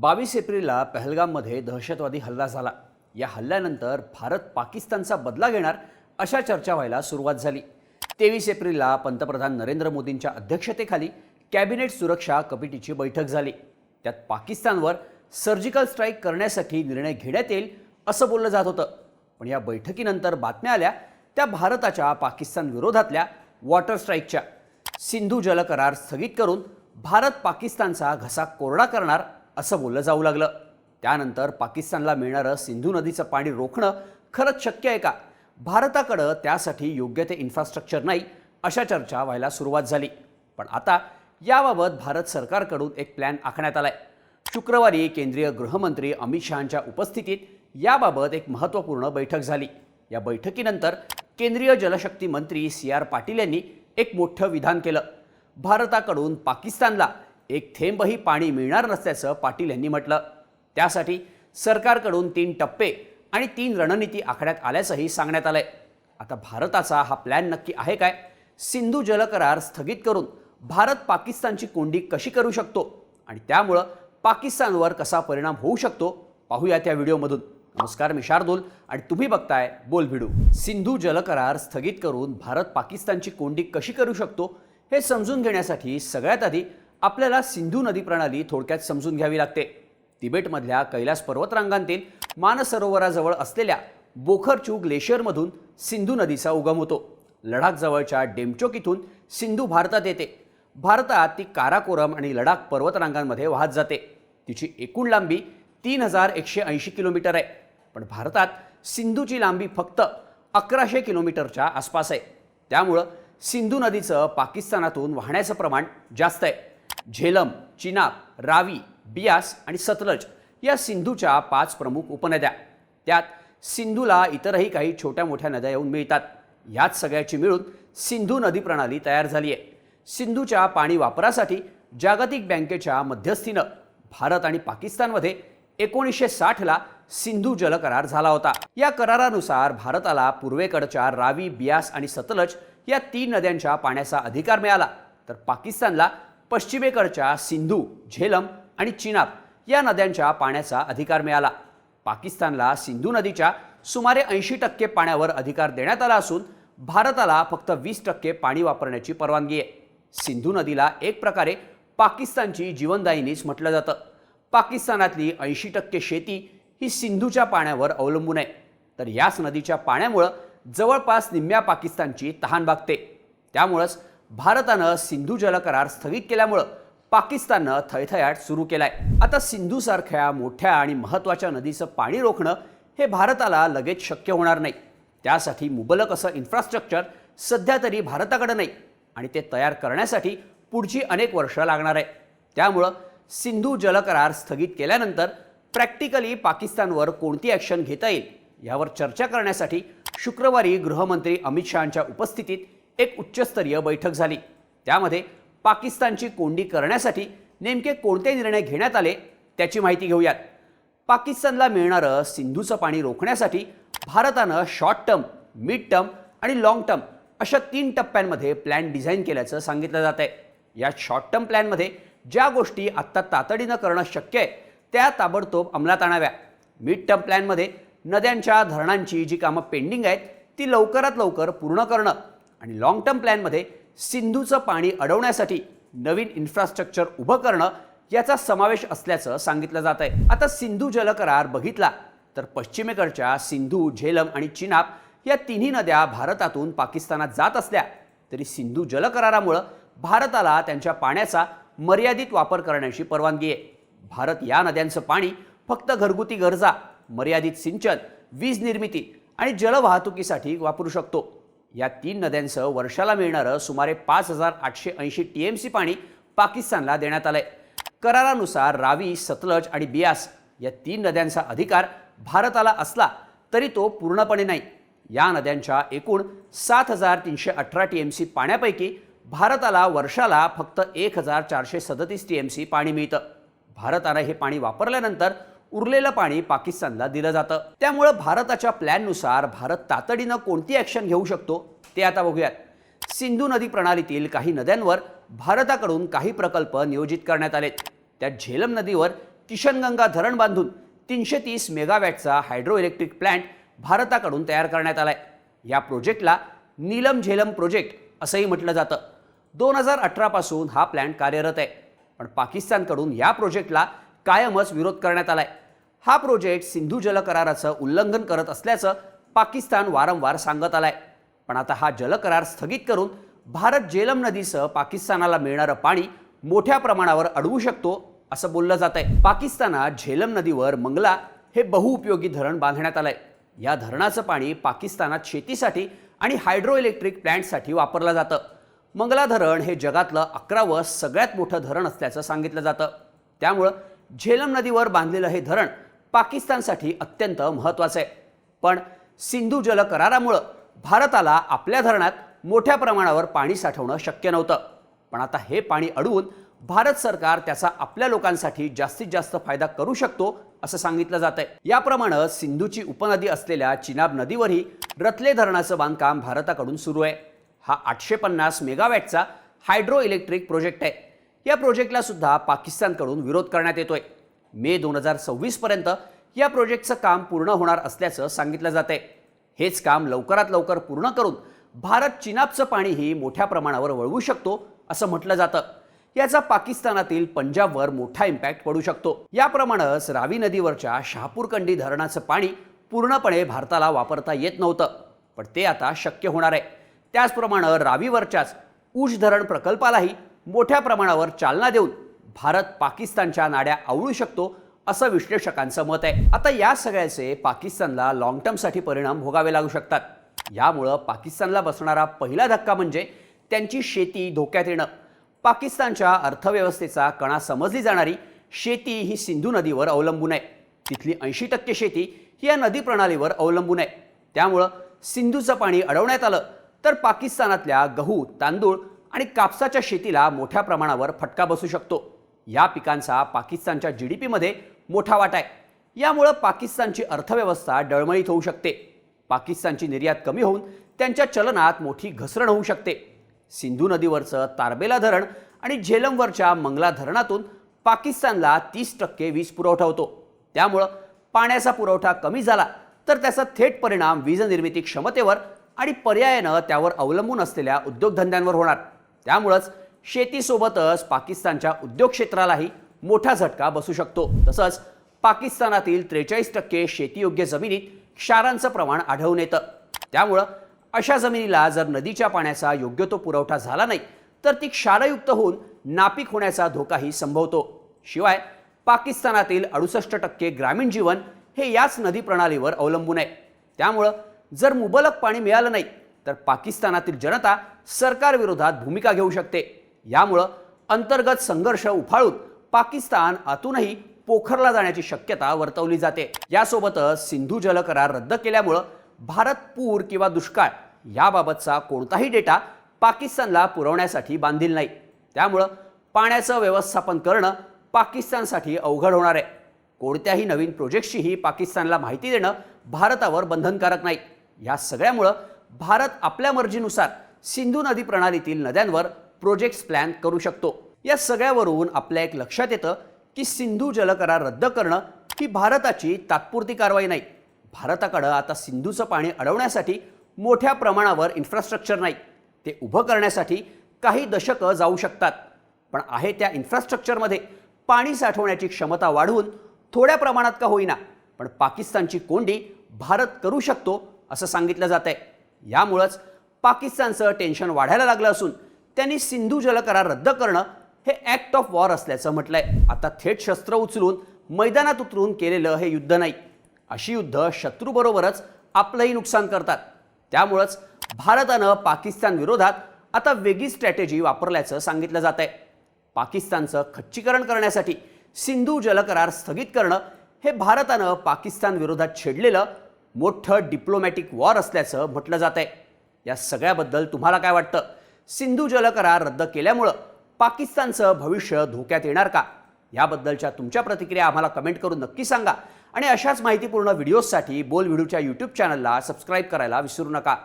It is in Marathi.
बावीस एप्रिलला पहलगाममध्ये दहशतवादी हल्ला झाला. या हल्ल्यानंतर भारत पाकिस्तानचा बदला घेणार अशा चर्चा व्हायला सुरुवात झाली. तेवीस एप्रिलला पंतप्रधान नरेंद्र मोदींच्या अध्यक्षतेखाली कॅबिनेट सुरक्षा कमिटीची बैठक झाली. त्यात पाकिस्तानवर सर्जिकल स्ट्राईक करण्यासाठी निर्णय घेण्यात येईल असं बोललं जात होतं. पण या बैठकीनंतर बातम्या आल्या त्या भारताच्या पाकिस्तान विरोधातल्या वॉटर स्ट्राईकच्या. सिंधू जल करार स्थगित करून भारत पाकिस्तानचा घसा कोरडा करणार असं बोललं जाऊ लागलं. त्यानंतर पाकिस्तानला मिळणारं सिंधू नदीचं पाणी रोखणं खरंच शक्य आहे का? भारताकडं त्यासाठी योग्य ते इन्फ्रास्ट्रक्चर नाही अशा चर्चा व्हायला सुरुवात झाली. पण आता याबाबत भारत सरकारकडून एक प्लॅन आखण्यात आला आहे शुक्रवारी केंद्रीय गृहमंत्री अमित शहांच्या उपस्थितीत याबाबत एक महत्त्वपूर्ण बैठक झाली. या बैठकीनंतर केंद्रीय जलशक्ती मंत्री सी आर पाटील यांनी एक मोठं विधान केलं. भारताकडून पाकिस्तानला एक थेंबही पाणी मिळणार नसल्याचं पाटील यांनी म्हटलं. त्यासाठी सरकारकडून तीन टप्पे आणि तीन रणनीती आखण्यात आल्याचंही सांगण्यात आलंय. आता भारताचा हा प्लॅन नक्की आहे काय? सिंधू जल करार स्थगित करून भारत पाकिस्तानची कोंडी कशी करू शकतो? आणि त्यामुळं पाकिस्तानवर कसा परिणाम होऊ शकतो? पाहूया त्या व्हिडिओमधून. नमस्कार मी शार्दूल आणि तुम्ही बघताय बोल भिडू. सिंधू जल करार स्थगित करून भारत पाकिस्तानची कोंडी कशी करू शकतो हे समजून घेण्यासाठी सगळ्यात आधी आपल्याला सिंधू नदी प्रणाली थोडक्यात समजून घ्यावी लागते. तिबेटमधल्या कैलास पर्वतरांगांतील मानसरोवराजवळ असलेल्या बोखरचू ग्लेशियरमधून सिंधू नदीचा उगम होतो. लडाखजवळच्या डेमचोक इथून सिंधू भारतात येते. भारतात ती काराकोरम आणि लडाख पर्वतरांगांमध्ये वाहत जाते. तिची एकूण लांबी तीन हजार एकशे ऐंशी किलोमीटर आहे. पण भारतात सिंधूची लांबी फक्त अकराशे किलोमीटरच्या आसपास आहे. त्यामुळं सिंधू नदीचं पाकिस्तानातून वाहण्याचं प्रमाण जास्त आहे. झेलम चिनाब रावी बियास आणि सतलज या सिंधूच्या पाच प्रमुख उपनद्या. त्यात सिंधूला इतरही काही छोट्या मोठ्या नद्या येऊन मिळतात. ह्याच सगळ्याची मिळून सिंधू नदी प्रणाली तयार झाली आहे. सिंधूच्या पाणी वापरासाठी जागतिक बँकेच्या मध्यस्थीनं भारत आणि पाकिस्तानमध्ये एकोणीसशे साठला सिंधू जल करार झाला होता. या करारानुसार भारताला पूर्वेकडच्या रावी बियास आणि सतलज या तीन नद्यांच्या पाण्याचा अधिकार मिळाला. तर पाकिस्तानला पश्चिमेकडच्या सिंधू झेलम आणि चिनाब या नद्यांच्या पाण्याचा अधिकार मिळाला. पाकिस्तानला सिंधू नदीच्या सुमारे ऐंशी टक्के पाण्यावर अधिकार देण्यात आला असून भारताला फक्त वीस टक्के पाणी वापरण्याची परवानगी आहे. सिंधू नदीला एक प्रकारे पाकिस्तानची जीवनदायिनीच म्हटलं जातं. पाकिस्तानातली ऐंशी टक्के शेती ही सिंधूच्या पाण्यावर अवलंबून आहे. तर याच नदीच्या पाण्यामुळं जवळपास निम्म्या पाकिस्तानची तहान भागते. त्यामुळंच भारतानं सिंधू जल करार स्थगित केल्यामुळं पाकिस्ताननं थैथयाट सुरू केलाय. आता सिंधूसारख्या मोठ्या आणि महत्त्वाच्या नदीचं पाणी रोखणं हे भारताला लगेच शक्य होणार नाही. त्यासाठी मुबलक असं इन्फ्रास्ट्रक्चर सध्या तरी भारताकडे नाही आणि ते तयार करण्यासाठी पुढची अनेक वर्ष लागणार आहे त्यामुळं सिंधू जल करार स्थगित केल्यानंतर प्रॅक्टिकली पाकिस्तानवर कोणती ॲक्शन घेता येईल यावर चर्चा करण्यासाठी शुक्रवारी गृहमंत्री अमित शहांच्या उपस्थितीत एक उच्चस्तरीय बैठक झाली. त्यामध्ये पाकिस्तानची कोंडी करण्यासाठी नेमके कोणते निर्णय घेण्यात आले त्याची माहिती घेऊयात. पाकिस्तानला मिळणारं सिंधूचं पाणी रोखण्यासाठी भारतानं शॉर्ट टर्म मिड टर्म आणि लाँग टर्म अशा तीन टप्प्यांमध्ये प्लॅन डिझाईन केल्याचं सांगितलं जात आहे या शॉर्ट टर्म प्लॅनमध्ये ज्या गोष्टी आत्ता तातडीनं करणं शक्य आहे त्या ताबडतोब अंमलात आणाव्या. मिड टर्म प्लॅनमध्ये नद्यांच्या धरणांची जी कामं पेंडिंग आहेत ती लवकरात लवकर पूर्ण करणं. आणि लाँग टर्म प्लॅनमध्ये सिंधूचं पाणी अडवण्यासाठी नवीन इन्फ्रास्ट्रक्चर उभं करणं याचा समावेश असल्याचं सांगितलं जात आहे. आता सिंधू जल करार बघितला तर पश्चिमेकडच्या सिंधू झेलम आणि चिनाब या तिन्ही नद्या भारतातून पाकिस्तानात जात असल्या तरी सिंधू जल करारामुळं भारताला त्यांच्या पाण्याचा मर्यादित वापर करण्याची परवानगी आहे. भारत या नद्यांचं पाणी फक्त घरगुती गरजा मर्यादित सिंचन वीज निर्मिती आणि जलवाहतुकीसाठी वापरू शकतो. या तीन नद्यांचं वर्षाला मिळणारं सुमारे पाच हजार आठशे ऐंशी टी एम सी पाणी पाकिस्तानला देण्यात आलंय. करारानुसार रावी सतलज आणि बियास या तीन नद्यांचा अधिकार भारताला असला तरी तो पूर्णपणे नाही. या नद्यांच्या एकूण सात हजार तीनशे अठरा टी एम सी पाण्यापैकी भारताला वर्षाला फक्त एक हजार चारशे सदतीस टी एम सी पाणी मिळतं. भारतानं हे पाणी वापरल्यानंतर उरलेलं पाणी पाकिस्तानला दिलं जातं. त्यामुळं भारताच्या प्लॅननुसार भारत तातडीनं कोणती ॲक्शन घेऊ शकतो ते आता बघूयात. सिंधू नदी प्रणालीतील काही नद्यांवर भारताकडून काही प्रकल्प नियोजित करण्यात आलेत. त्यात झेलम नदीवर किशनगंगा धरण बांधून तीनशे तीस मेगावॅटचा हायड्रो इलेक्ट्रिक प्लॅन्ट भारताकडून तयार करण्यात आलाय. या प्रोजेक्टला नीलम झेलम प्रोजेक्ट असंही म्हटलं जातं. दोन हजार अठरापासून हा प्लॅन कार्यरत आहे. पण पाकिस्तानकडून या प्रोजेक्टला कायमच विरोध करण्यात आलाय. हा प्रोजेक्ट सिंधू जल कराराचं उल्लंघन करत असल्याचं पाकिस्तान वारंवार सांगत आलाय. पण आता हा जल करार स्थगित करून भारत झेलम नदीसह पाकिस्तानाला मिळणारं पाणी मोठ्या प्रमाणावर अडवू शकतो असं बोललं जात आहे पाकिस्तानात झेलम नदीवर मंगला हे बहुउपयोगी धरण बांधण्यात आलंय. या धरणाचं पाणी पाकिस्तानात शेतीसाठी आणि हायड्रो इलेक्ट्रिक प्लॅन्टसाठी वापरलं जातं. मंगला धरण हे जगातलं अकरावं सगळ्यात मोठं धरण असल्याचं सांगितलं जातं. त्यामुळं झेलम नदीवर बांधलेलं हे धरण पाकिस्तानसाठी अत्यंत महत्त्वाचं आहे. पण सिंधू जल करारामुळं भारताला आपल्या धरणात मोठ्या प्रमाणावर पाणी साठवणं शक्य नव्हतं. पण आता हे पाणी अडवून भारत सरकार त्याचा आपल्या लोकांसाठी जास्तीत जास्त फायदा करू शकतो असं सांगितलं जात आहे याप्रमाणे सिंधूची उपनदी असलेल्या चिनाब नदीवरही रतले धरणाचं बांधकाम भारताकडून सुरू आहे. हा आठशे पन्नास मेगावॅटचा हायड्रो इलेक्ट्रिक प्रोजेक्ट आहे. या प्रोजेक्टला सुद्धा पाकिस्तानकडून विरोध करण्यात येतोय. मे दोन हजार सव्वीसपर्यंत या प्रोजेक्टचं काम पूर्ण होणार असल्याचं सांगितलं जात आहे हेच काम लवकरात लवकर पूर्ण करून भारत चिनाबचं पाणीही मोठ्या प्रमाणावर वळवू शकतो असं म्हटलं जातं. याचा पाकिस्तानातील पंजाबवर मोठा इम्पॅक्ट पडू शकतो. याप्रमाणेच रावी नदीवरच्या शहापूरकंडी धरणाचं पाणी पूर्णपणे भारताला वापरता येत नव्हतं पण ते आता शक्य होणार आहे. त्याचप्रमाणे रावीवरच्याच उज धरण प्रकल्पालाही मोठ्या प्रमाणावर चालना देऊन भारत पाकिस्तानच्या नाड्या आवळू शकतो असं विश्लेषकांचं मत आहे. आता या सगळ्याचे पाकिस्तानला लॉंग टर्मसाठी परिणाम भोगावे लागू शकतात. यामुळं पाकिस्तानला बसणारा पहिला धक्का म्हणजे त्यांची शेती धोक्यात येणं. पाकिस्तानच्या अर्थव्यवस्थेचा कणा समजली जाणारी शेती ही सिंधू नदीवर अवलंबून आहे. तिथली ऐंशी टक्के शेती ही या नदी प्रणालीवर अवलंबून आहे. त्यामुळं सिंधूचं पाणी अडवण्यात आलं तर पाकिस्तानातल्या गहू तांदूळ आणि कापसाच्या शेतीला मोठ्या प्रमाणावर फटका बसू शकतो. या पिकांचा पाकिस्तानच्या जी डी पीमध्ये मोठा वाटा आहे. यामुळं पाकिस्तानची अर्थव्यवस्था डळमळीत होऊ शकते. पाकिस्तानची निर्यात कमी होऊन त्यांच्या चलनात मोठी घसरण होऊ शकते. सिंधू नदीवरचं तारबेला धरण आणि झेलमवरच्या मंगला धरणातून पाकिस्तानला तीस टक्के वीज पुरवठा होतो. त्यामुळं पाण्याचा पुरवठा कमी झाला तर त्याचा थेट परिणाम वीज निर्मिती क्षमतेवर आणि पर्यायानं त्यावर अवलंबून असलेल्या उद्योगधंद्यांवर होणार. त्यामुळंच शेतीसोबतच पाकिस्तानच्या उद्योग क्षेत्रालाही मोठा झटका बसू शकतो. तसंच पाकिस्तानातील त्रेचाळीस टक्के शेतीयोग्य जमिनीत क्षारांचं प्रमाण आढळून येतं. त्यामुळं अशा जमिनीला जर नदीच्या पाण्याचा योग्य तो पुरवठा झाला नाही तर ती क्षारयुक्त होऊन नापीक होण्याचा धोकाही संभवतो. शिवाय पाकिस्तानातील अडुसष्ट टक्के ग्रामीण जीवन हे याच नदी प्रणालीवर अवलंबून आहे. त्यामुळं जर मुबलक पाणी मिळालं नाही तर पाकिस्तानातील जनता सरकारविरोधात भूमिका घेऊ शकते. यामुळं अंतर्गत संघर्ष उफाळून पाकिस्तान आतूनही पोखरला जाण्याची शक्यता वर्तवली जाते. यासोबतच सिंधू जल करार रद्द केल्यामुळं भारत पूर किंवा दुष्काळ याबाबतचा कोणताही डेटा पाकिस्तानला पुरवण्यासाठी बांधील नाही. त्यामुळं पाण्याचं व्यवस्थापन करणं पाकिस्तानसाठी अवघड होणार आहे. कोणत्याही नवीन प्रोजेक्टचीही पाकिस्तानला माहिती देणं भारतावर बंधनकारक नाही. या सगळ्यामुळं भारत आपल्या मर्जीनुसार सिंधू नदी प्रणालीतील नद्यांवर प्रोजेक्ट्स प्लॅन करू शकतो. या सगळ्यावरून आपल्या एक लक्षात येतं की सिंधू जलकरार रद्द करणं ही भारताची तात्पुरती कारवाई नाही. भारताकडं आता सिंधूचं पाणी अडवण्यासाठी मोठ्या प्रमाणावर इन्फ्रास्ट्रक्चर नाही. ते उभं करण्यासाठी काही दशकं जाऊ शकतात. पण आहे त्या इन्फ्रास्ट्रक्चरमध्ये पाणी साठवण्याची क्षमता वाढवून थोड्या प्रमाणात का होईना पण पाकिस्तानची कोंडी भारत करू शकतो असं सांगितलं जात आहे यामुळंच पाकिस्तानचं टेन्शन वाढायला लागलं असून त्यांनी सिंधू जल करार रद्द करणं हे ॲक्ट ऑफ वॉर असल्याचं म्हटलंय. आता थेट शस्त्र उचलून मैदानात उतरून केलेलं हे युद्ध नाही. अशी युद्ध शत्रूबरोबरच आपलंही नुकसान करतात. त्यामुळंच भारतानं पाकिस्तान विरोधात आता वेगळी स्ट्रॅटेजी वापरल्याचं सांगितलं जात आहे पाकिस्तानचं खच्चीकरण करण्यासाठी सिंधू जलकरार स्थगित करणं हे भारतानं पाकिस्तान विरोधात छेडलेलं मोठं डिप्लोमॅटिक वॉर असल्याचं म्हटलं जात आहे या सगळ्याबद्दल तुम्हाला काय वाटतं? सिंधू जलकरार रद्द केल्यामुळं पाकिस्तानचं भविष्य धोक्यात येणार का? याबद्दलच्या तुमच्या प्रतिक्रिया आम्हाला कमेंट करून नक्की सांगा. आणि अशाच माहितीपूर्ण व्हिडिओजसाठी बोल व्हिडिओच्या यूट्यूब चॅनलला सबस्क्राईब करायला विसरू नका.